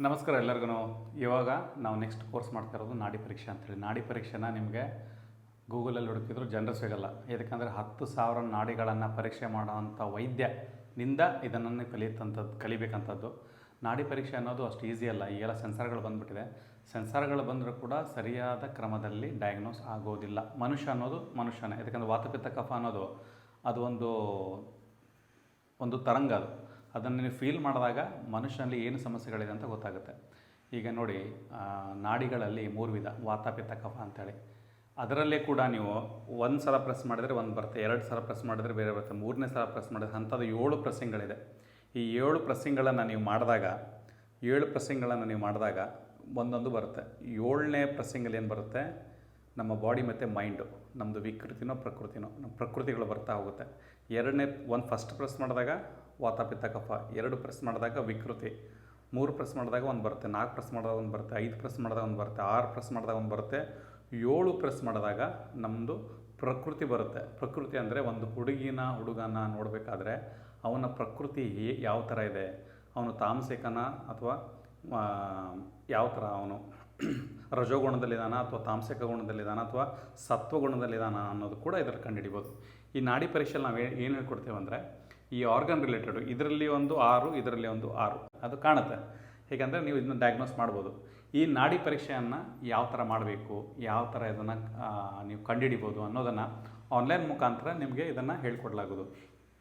ನಮಸ್ಕಾರ ಎಲ್ಲರಿಗೂ. ಇವಾಗ ನಾವು ನೆಕ್ಸ್ಟ್ ಕೋರ್ಸ್ ಮಾಡ್ತಾ ಇರೋದು ನಾಡಿ ಪರೀಕ್ಷೆ ಅಂತೇಳಿ ನಾಡಿ ಪರೀಕ್ಷೆನ ನಿಮಗೆ ಗೂಗಲಲ್ಲಿ ಹುಡುಕಿದ್ರು ಜನರು ಸಿಗಲ್ಲ. ಯಾಕಂದರೆ ಹತ್ತು ಸಾವಿರ ನಾಡಿಗಳನ್ನು ಪರೀಕ್ಷೆ ಮಾಡೋವಂಥ ವೈದ್ಯನಿಂದ ಇದನ್ನು ಕಲಿಯುತ್ತಂಥದ್ದು ಕಲಿಬೇಕಂಥದ್ದು. ನಾಡಿ ಪರೀಕ್ಷೆ ಅನ್ನೋದು ಅಷ್ಟು ಈಸಿ ಅಲ್ಲ. ಈಗೆಲ್ಲ ಸೆನ್ಸಾರ್ಗಳು ಬಂದುಬಿಟ್ಟಿದೆ. ಸೆನ್ಸಾರ್ಗಳು ಬಂದರೂ ಕೂಡ ಸರಿಯಾದ ಕ್ರಮದಲ್ಲಿ ಡಯಾಗ್ನೋಸ್ ಆಗೋದಿಲ್ಲ. ಮನುಷ್ಯ ಅನ್ನೋದು ಮನುಷ್ಯನೇ. ಯಾಕಂದರೆ ವಾತಪಿತ್ತ ಕಫ ಅನ್ನೋದು ಅದು ಒಂದು ಒಂದು ತರಂಗ ಅದು. ಅದನ್ನು ನೀವು ಫೀಲ್ ಮಾಡಿದಾಗ ಮನುಷ್ಯನಲ್ಲಿ ಏನು ಸಮಸ್ಯೆಗಳಿದೆ ಅಂತ ಗೊತ್ತಾಗುತ್ತೆ. ಈಗ ನೋಡಿ ನಾಡಿಗಳಲ್ಲಿ ಮೂರು ವಿಧ ವಾತ ಪಿತ್ತ ಕಫ ಅಂತೇಳಿ. ಅದರಲ್ಲೇ ಕೂಡ ನೀವು ಒಂದು ಸಲ ಪ್ರೆಸ್ ಮಾಡಿದರೆ ಒಂದು ಬರುತ್ತೆ, ಎರಡು ಸಲ ಪ್ರೆಸ್ ಮಾಡಿದರೆ ಬೇರೆ ಬರುತ್ತೆ, ಮೂರನೇ ಸಲ ಪ್ರೆಸ್ ಮಾಡಿದ್ರೆ ಅಂಥದ್ದು ಏಳು ಪ್ರೆಸ್ಸಿಂಗ್ಗಳಿದೆ ಈ ಏಳು ಪ್ರೆಸ್ಸಿಂಗ್ಗಳನ್ನು ನೀವು ಮಾಡಿದಾಗ, ಏಳು ಪ್ರೆಸ್ಸಿಂಗ್ಗಳನ್ನು ನೀವು ಮಾಡಿದಾಗ ಒಂದೊಂದು ಬರುತ್ತೆ. ಏಳನೇ ಪ್ರೆಸ್ಸಿಂಗಲ್ಲಿ ಏನು ಬರುತ್ತೆ? ನಮ್ಮ ಬಾಡಿ ಮತ್ತು ಮೈಂಡು ನಮ್ಮದು ವಿಕೃತಿನೋ ಪ್ರಕೃತಿನೋ ನಮ್ಮ ಪ್ರಕೃತಿಗಳು ಬರ್ತಾ ಹೋಗುತ್ತೆ. ಎರಡನೇ, ಒಂದು ಫಸ್ಟ್ ಪ್ರೆಸ್ ಮಾಡಿದಾಗ ವಾತಾಪಿತ್ತ ಕಫ ಎರಡು ಪ್ರೆಸ್ ಮಾಡಿದಾಗ ವಿಕೃತಿ, ಮೂರು ಪ್ರೆಸ್ ಮಾಡಿದಾಗ ಒಂದು ಬರುತ್ತೆ, ನಾಲ್ಕು ಪ್ರೆಸ್ ಮಾಡಿದಾಗ ಒಂದು ಬರುತ್ತೆ, ಐದು ಪ್ರೆಸ್ ಮಾಡಿದಾಗ ಒಂದು ಬರುತ್ತೆ, ಆರು ಪ್ರೆಸ್ ಮಾಡಿದಾಗ ಒಂದು ಬರುತ್ತೆ, ಏಳು ಪ್ರೆಸ್ ಮಾಡಿದಾಗ ನಮ್ಮದು ಪ್ರಕೃತಿ ಬರುತ್ತೆ. ಪ್ರಕೃತಿ ಅಂದರೆ ಒಂದು ಹುಡುಗಿನ, ಹುಡುಗನ ನೋಡಬೇಕಾದ್ರೆ ಅವನ ಪ್ರಕೃತಿ ಯಾವ ಥರ ಇದೆ? ಅವನು ತಾಮಸಿಕನ ಅಥವಾ ಯಾವ ಥರ ಅವನು? ರಜೋಗುಣದಲ್ಲಿದ್ದಾನ ಅಥವಾ ತಾಮಸಿಕ ಗುಣದಲ್ಲಿದ್ದಾನ ಅಥವಾ ಸತ್ವಗುಣದಲ್ಲಿದ್ದಾನ ಅನ್ನೋದು ಕೂಡ ಇದರಲ್ಲಿ ಕಂಡುಹಿಡಿಬೋದು. ಈ ನಾಡಿ ಪರೀಕ್ಷೆಯಲ್ಲಿ ನಾವು ಏನು ಹೇಳ್ಕೊಡ್ತೇವೆ ಅಂದರೆ ಈ ಆರ್ಗನ್ ರಿಲೇಟೆಡ್ ಇದರಲ್ಲಿ ಒಂದು ಆರು, ಇದರಲ್ಲಿ ಒಂದು ಆರು. ಅದು ಕಾಣುತ್ತೆ. ಹೇಗೆಂದರೆ ನೀವು ಇದನ್ನು ಡಯಾಗ್ನೋಸ್ ಮಾಡ್ಬೋದು. ಈ ನಾಡಿ ಪರೀಕ್ಷೆಯನ್ನು ಯಾವ ಥರ ಮಾಡಬೇಕು, ಯಾವ ಥರ ಇದನ್ನು ನೀವು ಕಂಡುಹಿಡಿಬೋದು ಅನ್ನೋದನ್ನು ಆನ್ಲೈನ್ ಮುಖಾಂತರ ನಿಮಗೆ ಇದನ್ನು ಹೇಳ್ಕೊಡ್ಲಾಗೋದು.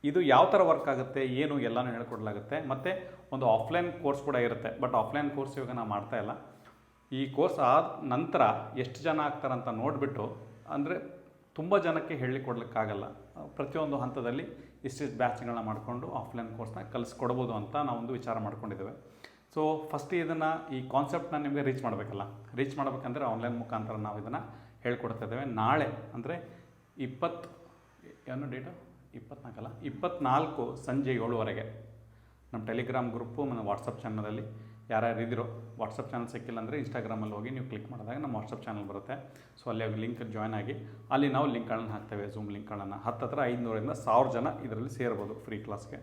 ಇದು ಯಾವ ಥರ ವರ್ಕ್ ಆಗುತ್ತೆ, ಏನು ಎಲ್ಲನೂ ಹೇಳ್ಕೊಡ್ಲಾಗುತ್ತೆ. ಮತ್ತು ಒಂದು ಆಫ್ಲೈನ್ ಕೋರ್ಸ್ ಕೂಡ ಇರುತ್ತೆ. ಬಟ್ ಆಫ್ಲೈನ್ ಕೋರ್ಸ್ ಇವಾಗ ನಾವು ಮಾಡ್ತಾ ಇಲ್ಲ. ಈ ಕೋರ್ಸ್ ಆದ ನಂತರ ಎಷ್ಟು ಜನ ಆಗ್ತಾರಂತ ನೋಡಿಬಿಟ್ಟು, ಅಂದರೆ ತುಂಬ ಜನಕ್ಕೆ ಹೇಳಿಕೊಡ್ಲಿಕ್ಕಾಗಲ್ಲ. ಪ್ರತಿಯೊಂದು ಹಂತದಲ್ಲಿ ಇಷ್ಟಿಷ್ಟು ಬ್ಯಾಚ್ಗಳನ್ನ ಮಾಡಿಕೊಂಡು ಆಫ್ಲೈನ್ ಕೋರ್ಸ್ನ ಕಲಿಸ್ಕೊಡ್ಬೋದು ಅಂತ ನಾವೊಂದು ವಿಚಾರ ಮಾಡ್ಕೊಂಡಿದ್ದೇವೆ. ಸೊ ಫಸ್ಟ್ ಇದನ್ನು ಈ ಕಾನ್ಸೆಪ್ಟ್ನ ನಿಮಗೆ ರೀಚ್ ಮಾಡಬೇಕಲ್ಲ? ರೀಚ್ ಮಾಡಬೇಕಂದ್ರೆ ಆನ್ಲೈನ್ ಮುಖಾಂತರ ನಾವು ಇದನ್ನು ಹೇಳ್ಕೊಡ್ತಾ ಇದ್ದೇವೆ. ನಾಳೆ ಅಂದರೆ ಇಪ್ಪತ್ತು, ಏನು ಡೇಟು ಇಪ್ಪತ್ನಾಲ್ಕಲ್ಲ ಇಪ್ಪತ್ನಾಲ್ಕು ಸಂಜೆ ಏಳುವರೆಗೆ. ನಮ್ಮ ಟೆಲಿಗ್ರಾಮ್ ಗ್ರೂಪು ಮತ್ತು ವಾಟ್ಸಪ್ ಚಾನಲಲ್ಲಿ ಯಾರ್ಯಾರು ಇದ್ದೀರೋ ವಾಟ್ಸಪ್ ಚಾನಲ್ ಸಿಕ್ಕಿಲ್ಲ ಅಂದರೆ ಇನ್ಸ್ಟಾಗ್ರಾಮಲ್ಲಿ ಹೋಗಿ ನೀವು ಕ್ಲಿಕ್ ಮಾಡಿದಾಗ ನಮ್ಮ ವಾಟ್ಸಪ್ ಚಾನಲ್ ಬರುತ್ತೆ. ಸೊ ಅಲ್ಲಿ ಲಿಂಕ್ ಜಾಯ್ನ್ ಆಗಿ ಅಲ್ಲಿ ನಾವು ಲಿಂಕ್ಗಳನ್ನು ಹಾಕ್ತೇವೆ ಝೂಮ್ ಲಿಂಕ್ಗಳನ್ನು ಹತ್ತತ್ರ ಐದುನೂರಿಂದ ಸಾವಿರ ಜನ ಇದರಲ್ಲಿ ಸೇರ್ಬೋದು ಫ್ರೀ ಕ್ಲಾಸ್ಗೆ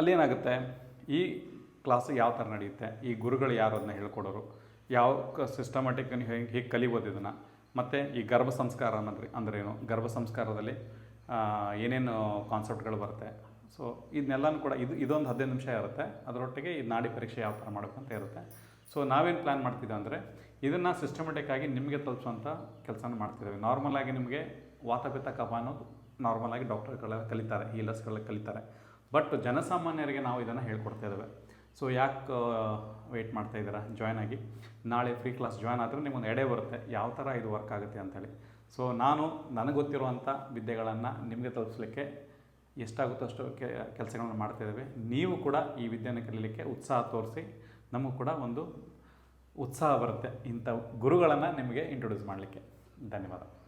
ಅಲ್ಲೇನಾಗುತ್ತೆ ಈ ಕ್ಲಾಸ್ ಯಾವ ಥರ ನಡೆಯುತ್ತೆ? ಈ ಗುರುಗಳು ಯಾರು ಅದನ್ನ ಹೇಳ್ಕೊಡೋರು. ಯಾವ ಸಿಸ್ಟಮ್ಯಾಟಿಕ್ ನೀವು ಹೇಗೆ ಹೇಗೆ ಕಲಿಬೋದು ಇದನ್ನು? ಮತ್ತು ಈ ಗರ್ಭ ಸಂಸ್ಕಾರ ಅನ್ನೋದ್ರಿ, ಅಂದ್ರೇನು? ಗರ್ಭ ಸಂಸ್ಕಾರದಲ್ಲಿ ಏನೇನು ಕಾನ್ಸೆಪ್ಟ್ಗಳು ಬರುತ್ತೆ? ಸೊ ಇದನ್ನೆಲ್ಲನೂ ಕೂಡ ಇದು, ಇದೊಂದು ಹದಿನೈದು ನಿಮಿಷ ಇರುತ್ತೆ. ಅದರೊಟ್ಟಿಗೆ ಈ ನಾಡಿ ಪರೀಕ್ಷೆ ಯಾವ ಥರ ಮಾಡಬೇಕು ಅಂತ ಇರುತ್ತೆ. ಸೊ ನಾವೇನು ಪ್ಲ್ಯಾನ್ ಮಾಡ್ತಿದ್ದೆ ಅಂದರೆ, ಇದನ್ನು ಸಿಸ್ಟಮೆಟಿಕ್ಕಾಗಿ ನಿಮಗೆ ತಲುಪಿಸುವಂಥ ಕೆಲಸನ ಮಾಡ್ತಿದ್ದೇವೆ. ನಾರ್ಮಲ್ ಆಗಿ ನಿಮಗೆ ವಾತಪಿತ ಕಫ ಅನ್ನೋದು ನಾರ್ಮಲ್ ಆಗಿ ಡಾಕ್ಟರ್ಗಳ ಕಲಿತಾರೆ ಈ ಲಸ್ಗಳ ಕಲಿತಾರೆ. ಬಟ್ ಜನಸಾಮಾನ್ಯರಿಗೆ ನಾವು ಇದನ್ನು ಹೇಳ್ಕೊಡ್ತಾ ಇದ್ದೇವೆ. ಸೊ ಯಾಕೆ ವೆಯ್ಟ್ ಮಾಡ್ತಾ ಇದ್ದೀರಾ? ಜಾಯ್ನ್ ಆಗಿ. ನಾಳೆ ಫ್ರೀ ಕ್ಲಾಸ್ ಜಾಯ್ನ್ ಆದರೆ ನಿಮ್ಗೊಂದು ಎಡೆ ಬರುತ್ತೆ. ಯಾವ ಥರ ಇದು ವರ್ಕ್ ಆಗುತ್ತೆ ಅಂತೇಳಿ ಸೊ ನಾನು, ನನಗೆ ಗೊತ್ತಿರುವಂಥ ವಿದ್ಯೆಗಳನ್ನು ನಿಮಗೆ ತಲುಪಿಸ್ಲಿಕ್ಕೆ ಎಷ್ಟಾಗುತ್ತೋ ಅಷ್ಟು ಕೆ ಮಾಡ್ತಾ ಇದ್ದೇವೆ. ನೀವು ಕೂಡ ಈ ವಿದ್ಯೆಯನ್ನು ಕಲೀಲಿಕ್ಕೆ ಉತ್ಸಾಹ ತೋರಿಸಿ, ನಮಗೂ ಕೂಡ ಒಂದು ಉತ್ಸಾಹ ಬರುತ್ತೆ ಇಂಥ ಗುರುಗಳನ್ನು ನಿಮಗೆ ಇಂಟ್ರೊಡ್ಯೂಸ್ ಮಾಡಲಿಕ್ಕೆ. ಧನ್ಯವಾದ.